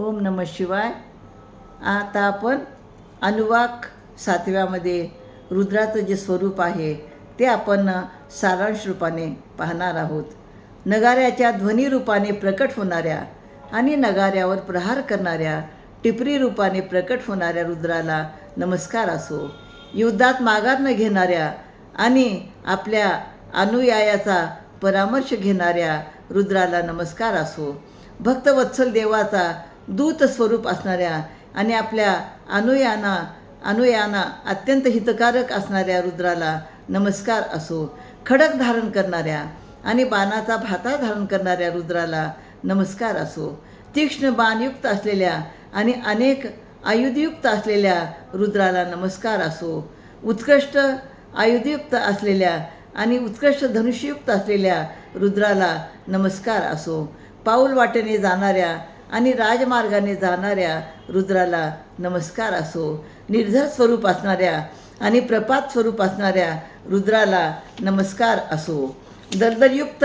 ओम नम शिवाय. आता आपण अनुवाक सातव्यामध्ये रुद्राचं जे स्वरूप आहे ते आपण सारांश रूपाने पाहणार आहोत. नगाऱ्याच्या ध्वनी रूपाने प्रकट होणाऱ्या आणि नगाऱ्यावर प्रहार करणाऱ्या टिपरी रूपाने प्रकट होणाऱ्या रुद्राला नमस्कार असो. युद्धात माघार न घेणाऱ्या आणि आपल्या अनुयायाचा परामर्श घेणाऱ्या रुद्राला नमस्कार असो. भक्तवत्सल देवाचा दूत स्वरूप असणाऱ्या आणि आपल्या अनुयाना अनुयाना अत्यंत हितकारक असणाऱ्या रुद्राला नमस्कार असो. खडक धारण करणाऱ्या आणि बाणाचा भाता धारण करणाऱ्या रुद्राला नमस्कार असो. तीक्ष्ण बाणयुक्त असलेल्या आणि अनेक आयुधयुक्त असलेल्या रुद्राला नमस्कार असो. उत्कृष्ट आयुधयुक्त असलेल्या आणि उत्कृष्ट धनुष्ययुक्त असलेल्या रुद्राला नमस्कार असो. पाऊल वाटेने जाणाऱ्या आणि राजमार्गाने जाणाऱ्या रुद्राला नमस्कार असो. निर्धर स्वरूप असणाऱ्या आणि प्रपात स्वरूप असणाऱ्या रुद्राला नमस्कार असो. दलदलयुक्त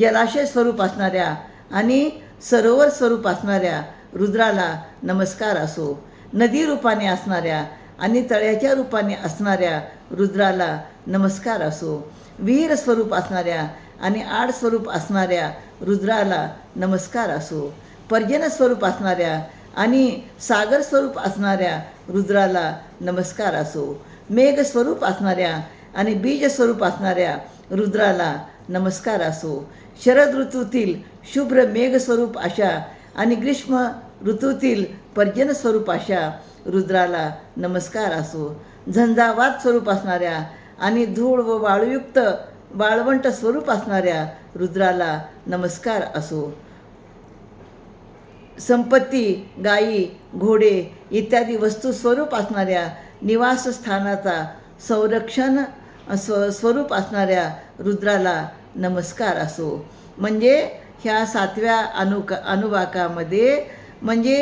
जलाशय स्वरूप असणाऱ्या आणि सरोवर स्वरूप असणाऱ्या रुद्राला नमस्कार असो. नदी रूपाने असणाऱ्या आणि तळ्याच्या रूपाने असणाऱ्या रुद्राला नमस्कार असो. विहीर स्वरूप असणाऱ्या आणि आड स्वरूप असणाऱ्या रुद्राला नमस्कार असो. पर्जन स्वरूप असणाऱ्या आणि सागर स्वरूप असणाऱ्या रुद्राला नमस्कार असो. मेघ स्वरूप असणाऱ्या आणि बीज स्वरूप असणाऱ्या रुद्राला नमस्कार असो. शरद ऋतूतील शुभ्र मेघ स्वरूप अशा आणि ग्रीष्म ऋतूतील पर्जन स्वरूप अशा रुद्राला नमस्कार असो. झंझावात स्वरूप असणाऱ्या आणि धूळ व वाळयुक्त वाळवंट स्वरूप असणाऱ्या रुद्राला नमस्कार असो. संपत्ती गायी घोडे इत्यादी वस्तू स्वरूप असणाऱ्या निवासस्थानाचा संरक्षण स्व स्वरूप असणाऱ्या रुद्राला नमस्कार असो. म्हणजे ह्या सातव्या अनुक अनुवाकामध्ये म्हणजे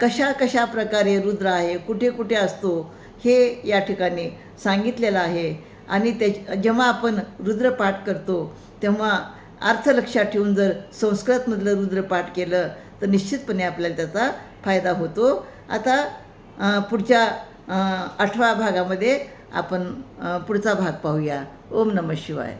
कशा कशा प्रकारे रुद्र आहे कुठे कुठे असतो हे या ठिकाणी सांगितलेलं आहे. आणि त्या जेव्हा आपण रुद्रपाठ करतो तेव्हा अर्थ लक्षात ठेवून जर संस्कृतमधलं रुद्रपाठ केलं तर निश्चितपणे आपल्याला त्याचा फायदा होतो. आता पुढच्या आठव्या भागामध्ये आपण पुढचा भाग पाहूया. ओम नम शिवाय.